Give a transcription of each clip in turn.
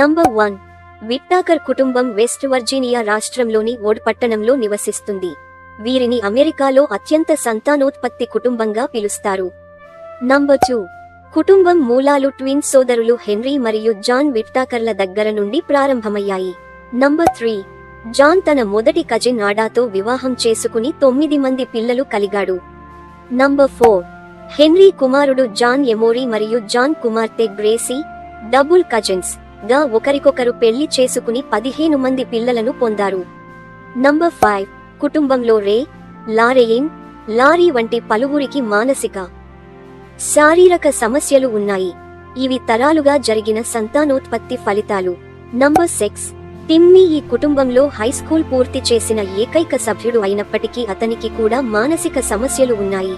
Number one విట్టాకర్ కుటుంబం west Virginia రాష్ట్రంలోని ఓడ్ పట్టణంలో నివసిస్తుంది. వీరిని అమెరికాలో అత్యంత సంతానోత్పత్తి కుటుంబంగా పిలుస్తారు. నంబర్ టూ కుటుంబం మూలాలు ట్విన్ సోదరులు హెన్రీ మరియు జాన్ విట్టాకర్ల దగ్గర నుండి ప్రారంభమయ్యాయి. నంబర్ త్రీ జాన్ తన మొదటి కజిన్ ఆడాతో వివాహం చేసుకుని తొమ్మిది మంది పిల్లలు కలిగాడు. నంబర్ ఫోర్ హెన్రీ కుమారుడు జాన్ ఎమోరీ మరియు జాన్ కుమార్తె గ్రేసీ డబుల్ కజిన్స్ గా ఒకరికొకరు పెళ్ళి చేసుకుని పదిహేను మంది పిల్లలను పొందారు. నంబర్ ఫైవ్ కుటుంబంలో రే లారెయిన్ లారీ వంటి పలువురికి మానసిక శారీరక సమస్యలు ఉన్నాయి. ఇవి తరాలుగా జరిగిన సంతానోత్పత్తి ఫలితాలు. నంబర్ సిక్స్ టిమ్మీ ఈ కుటుంబంలో హైస్కూల్ పూర్తి చేసిన ఏకైక సభ్యుడు అయినప్పటికీ అతనికి కూడా మానసిక సమస్యలు ఉన్నాయి.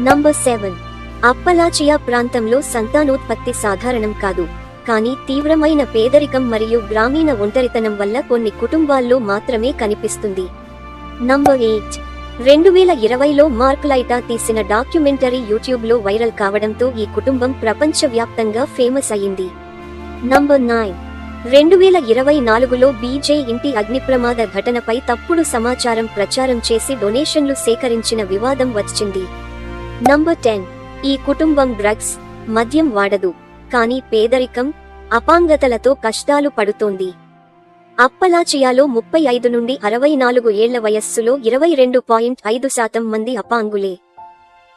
నంబర్ సెవెన్ అప్పలాచియా ప్రాంతంలో సంతానోత్పత్తి సాధారణం కాదు. కానీ తీవ్రమైన పేదరికం మరియు గ్రామీణ ఒంటరితనం వల్ల కొన్ని కుటుంబాల్లో మాత్రమే కనిపిస్తుంది. నంబర్ ఎయిట్ రెండు వేల ఇరవైలో మార్క్ లైటా తీసిన డాక్యుమెంటరీ యూట్యూబ్లో వైరల్ కావడంతో ఈ కుటుంబం ప్రపంచవ్యాప్తంగా ఫేమస్ అయింది. నంబర్ నైన్ రెండు వేల ఇరవై నాలుగులో బీజే ఇంటి అగ్నిప్రమాద ఘటనపై తప్పుడు సమాచారం ప్రచారం చేసి డొనేషన్లు సేకరించిన వివాదం వచ్చింది. నంబర్ టెన్ ఈ కుటుంబం డ్రగ్స్ మద్యం వాడదు. కానీ పేదరికం అపాంగతలతో కష్టాలు పడుతోంది. అప్పలాచియాలో ముప్పై ఐదు నుండి అరవై నాలుగు ఏళ్ళ వయస్సులో ఇరవై రెండు పాయింట్ ఐదు శాతం మంది అపాంగులే.